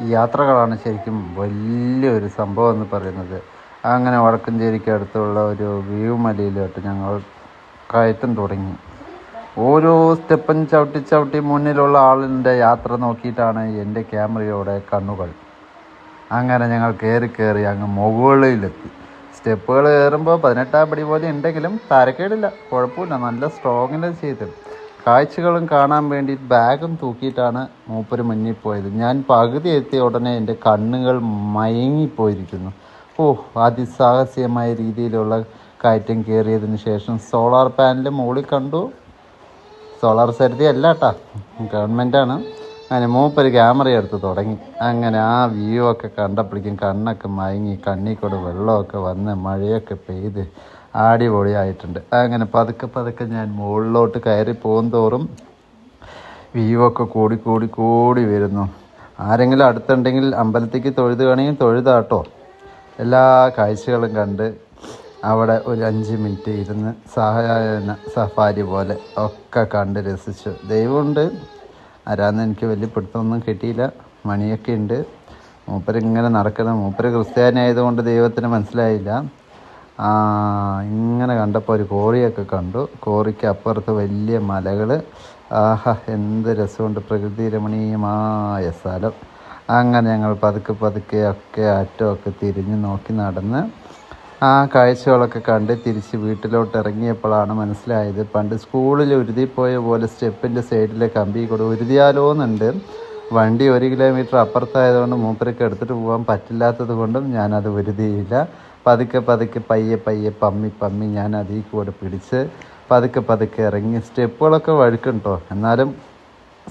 യാത്രകളാണ് ശരിക്കും വലിയൊരു സംഭവം എന്ന് പറയുന്നത്. അങ്ങനെ വടക്കഞ്ചേരിക്ക് അടുത്തുള്ള ഒരു വ്യൂ മലയിലോട്ട് ഞങ്ങൾ കയറ്റം തുടങ്ങി. ഓരോ സ്റ്റെപ്പും ചവിട്ടി ചവിട്ടി മുന്നിലുള്ള ആളിന്റെ യാത്ര നോക്കിയിട്ടാണ് എന്റെ ക്യാമറയോടെ കണ്ണുകൾ. അങ്ങനെ ഞങ്ങൾ കയറി കയറി അങ്ങ് മുകളിലെത്തി. സ്റ്റെപ്പുകൾ കയറുമ്പോൾ പതിനെട്ടാം പടി പോലെ ഉണ്ടെങ്കിലും തരക്കേടില്ല. കുഴപ്പമില്ല. നല്ല സ്ട്രോങ്ങിൽ ചെയ്ത് കാഴ്ചകളും കാണാൻ വേണ്ടി ബാഗും തൂക്കിയിട്ടാണ് മൂപ്പര് മുന്നിൽ പോയത് ഞാൻ പകുതി എത്തിയ ഉടനെ എന്റെ കണ്ണുകൾ മയങ്ങിപ്പോയിരിക്കുന്നു. ഓ അതിസാഹസ്യമായ രീതിയിലുള്ള കയറ്റം കയറിയതിന് ശേഷം സോളാർ പാനൽ മുകളിൽ കണ്ടു. സോളാർ സരിതി അല്ല കേട്ടാ ഗവൺമെന്റാണ് അങ്ങനെ മൂപ്പര് ക്യാമറ എടുത്ത് തുടങ്ങി. അങ്ങനെ ആ വ്യൂ ഒക്കെ കണ്ടപ്പോഴേക്കും കണ്ണൊക്കെ മയങ്ങി കണ്ണിൽ കൂടെ വെള്ളമൊക്കെ വന്ന് മഴയൊക്കെ പെയ്ത് അടിപൊളിയായിട്ടുണ്ട്. അങ്ങനെ പതുക്കെ പതുക്കെ ഞാൻ മുകളിലോട്ട് കയറി പോകുന്തോറും വ്യൂ ഒക്കെ കൂടി കൂടി കൂടി വരുന്നു. ആരെങ്കിലും അടുത്തുണ്ടെങ്കിൽ അമ്പലത്തേക്ക് തൊഴുത് വേണമെങ്കിൽ തൊഴുതാട്ടോ. എല്ലാ കാഴ്ചകളും കണ്ട് അവിടെ ഒരു അഞ്ച് മിനിറ്റ് ഇരുന്ന് സഹായന സഫാരി പോലെ ഒക്കെ കണ്ട് രസിച്ചു. ദൈവമുണ്ട്. ആരാന്ന് എനിക്ക് വലിയ പിടുത്തമൊന്നും കിട്ടിയില്ല. മണിയൊക്കെ ഉണ്ട്. മൂപ്പര് ഇങ്ങനെ നടക്കണം മൂപ്പര് ക്രിസ്ത്യാനി ആയതുകൊണ്ട് ദൈവത്തിന് മനസ്സിലായില്ല. ഇങ്ങനെ കണ്ടപ്പോൾ ഒരു കോറിയൊക്കെ കണ്ടു. കോറിക്ക് അപ്പുറത്ത് വലിയ മലകൾ ആഹ എന്ത് രസമുണ്ട്. പ്രകൃതി രമണീയമായ സ്ഥലം. അങ്ങനെ ഞങ്ങൾ പതുക്കെ പതുക്കെ ഒക്കെ അറ്റമൊക്കെ തിരിഞ്ഞ് നോക്കി നടന്ന് ആ കാഴ്ചകളൊക്കെ കണ്ട് തിരിച്ച് വീട്ടിലോട്ട് ഇറങ്ങിയപ്പോഴാണ് മനസ്സിലായത്. പണ്ട് സ്കൂളിൽ ഉരുതിപ്പോയ പോലെ സ്റ്റെപ്പിന്റെ സൈഡിലെ കമ്പി കൂടെ ഉരുതിയാലോന്നുണ്ട്. വണ്ടി ഒരു കിലോമീറ്റർ അപ്പുറത്തായതുകൊണ്ട് മൂപ്പരക്ക് എടുത്തിട്ട് പോകാൻ പറ്റില്ലാത്തത് കൊണ്ടും ഞാനത് ഉരുതിയില്ല. പതുക്കെ പതുക്കെ പയ്യെ പയ്യെ പമ്മി പമ്മി ഞാൻ അതിൽ കൂടെ പിടിച്ച് പതുക്കെ പതുക്കെ ഇറങ്ങി. സ്റ്റെപ്പുകളൊക്കെ വഴുക്കുണ്ടോ? എന്നാലും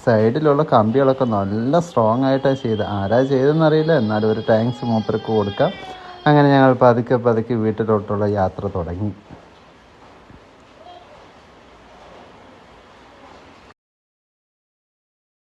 സൈഡിലുള്ള കമ്പികളൊക്കെ നല്ല സ്ട്രോങ് ആയിട്ടാണ് ചെയ്ത് ആരാ ചെയ്തതെന്നറിയില്ല. എന്നാലും ഒരു താങ്ക്സ് മൂപ്പർക്ക് കൊടുക്കാം. അങ്ങനെ ഞങ്ങൾ പതുക്കെ പതുക്കെ വീട്ടിലോട്ടുള്ള യാത്ര തുടങ്ങി.